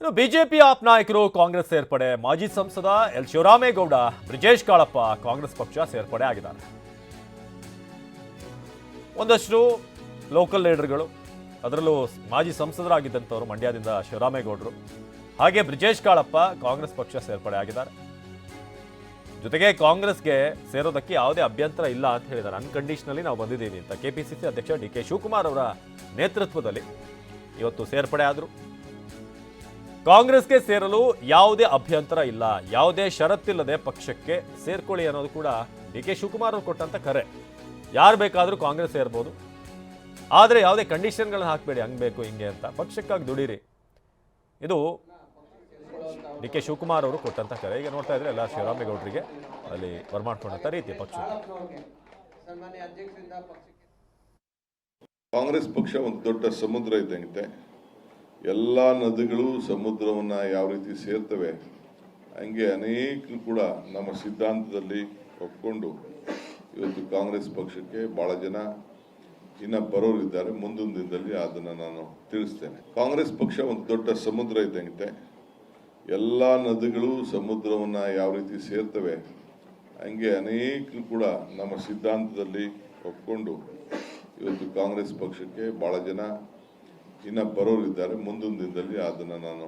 ಇನ್ನು BJP app ನಾಯಕರು ಕಾಂಗ್ರೆಸ್ ಸೇರ್ಪಡೆ, ಮಾಜಿ ಸಂಸದ ಎಲ್ ಶಿವರಾಮೇಗೌಡ, ಬ್ರಿಜೇಶ್ ಕಾಳಪ್ಪ ಕಾಂಗ್ರೆಸ್ ಪಕ್ಷ ಸೇರ್ಪಡೆ ಆಗಿದ್ದಾರೆ. ಒಂದಷ್ಟು ಲೋಕಲ್ ಲೀಡರ್ಗಳು ಅದರಲ್ಲೂ ಮಾಜಿ ಸಂಸದರಾಗಿದ್ದಂಥವರು ಮಂಡ್ಯದಿಂದ ಶಿವರಾಮೇಗೌಡರು, ಹಾಗೆ ಬ್ರಿಜೇಶ್ ಕಾಳಪ್ಪ ಕಾಂಗ್ರೆಸ್ ಪಕ್ಷ ಸೇರ್ಪಡೆ ಆಗಿದ್ದಾರೆ. ಜೊತೆಗೆ ಕಾಂಗ್ರೆಸ್ಗೆ ಸೇರೋದಕ್ಕೆ ಯಾವುದೇ ಅಭ್ಯಂತರ ಇಲ್ಲ ಅಂತ ಹೇಳಿದ್ದಾರೆ. ಅನ್ಕಂಡೀಷನಲಿ ನಾವು ಬಂದಿದ್ದೀವಿ ಅಂತ. ಕೆ ಪಿ ಸಿ ಸಿ ಅಧ್ಯಕ್ಷ ಡಿ ಕೆ ಶಿವಕುಮಾರ್ ಅವರ ನೇತೃತ್ವದಲ್ಲಿ ಇವತ್ತು ಸೇರ್ಪಡೆ ಆದರು. ಕಾಂಗ್ರೆಸ್ಗೆ ಸೇರಲು ಯಾವುದೇ ಅಭ್ಯಂತರ ಇಲ್ಲ. ಯಾವುದೇ ಷರತ್ತಿಲ್ಲದೆ ಪಕ್ಷಕ್ಕೆ ಸೇರ್ಕೊಳ್ಳಿ ಅನ್ನೋದು ಕೂಡ ಡಿ ಕೆ ಶಿವಕುಮಾರ್ ಅವರು ಕೊಟ್ಟಂತ ಕರೆ. ಯಾರು ಬೇಕಾದರೂ ಕಾಂಗ್ರೆಸ್ ಸೇರ್ಬೋದು. ಆದರೆ ಯಾವುದೇ ಕಂಡೀಷನ್ಗಳನ್ನ ಹಾಕಬೇಡಿ, ಹಂಗೆ ಬೇಕು, ಹಿಂಗೆ ಅಂತ. ಪಕ್ಷಕ್ಕಾಗಿ ದುಡೀರಿ. ಇದು ಡಿ ಕೆ ಶಿವಕುಮಾರ್ ಅವರು ಕೊಟ್ಟಂತ ಕರೆ. ಈಗ ನೋಡ್ತಾ ಇದ್ರೆ ಎಲ್ಲ ಶಿವರಾಮೇಗೌಡರಿಗೆ ಅಲ್ಲಿ ಬರ್ಮಾಡ್ಕೊಂಡಂತ ರೀತಿ ಪಕ್ಷ. ಕಾಂಗ್ರೆಸ್ ಪಕ್ಷ ಒಂದು ದೊಡ್ಡ ಸಮುದ್ರ ಇದ್ದಂತೆ ಎಲ್ಲ ನದಿಗಳು ಸಮುದ್ರವನ್ನ ಯಾವ ರೀತಿ ಸೇರ್ತವೆ, ಹಂಗೆ ಅನೇಕರು ಕೂಡ ನಮ್ಮ ಸಿದ್ಧಾಂತದಲ್ಲಿ ಒಪ್ಕೊಂಡು ಇವತ್ತು ಕಾಂಗ್ರೆಸ್ ಪಕ್ಷಕ್ಕೆ ಬಹಳ ಜನ ಇನ್ನ ಬರೋರಿದ್ದಾರೆ. ಮುಂದಿನ ದಿನದಲ್ಲಿ ಅದನ್ನ ನಾನು ತಿಳಿಸ್ತೇನೆ. ಕಾಂಗ್ರೆಸ್ ಪಕ್ಷ ಒಂದು ದೊಡ್ಡ ಸಮುದ್ರ ಇದ್ದಂತೆ ಎಲ್ಲ ನದಿಗಳು ಸಮುದ್ರವನ್ನ ಯಾವ ರೀತಿ ಸೇರ್ತವೆ, ಹಂಗೆ ಅನೇಕರು ಕೂಡ ನಮ್ಮ ಸಿದ್ಧಾಂತದಲ್ಲಿ ಒಪ್ಕೊಂಡು ಇವತ್ತು ಕಾಂಗ್ರೆಸ್ ಪಕ್ಷಕ್ಕೆ ಬಹಳ ಜನ ಇನ್ನ ಬರೋರಿದ್ದಾರೆ. ಮುಂದಿನ ದಿನದಲ್ಲಿ ಅದನ್ನ ನಾನು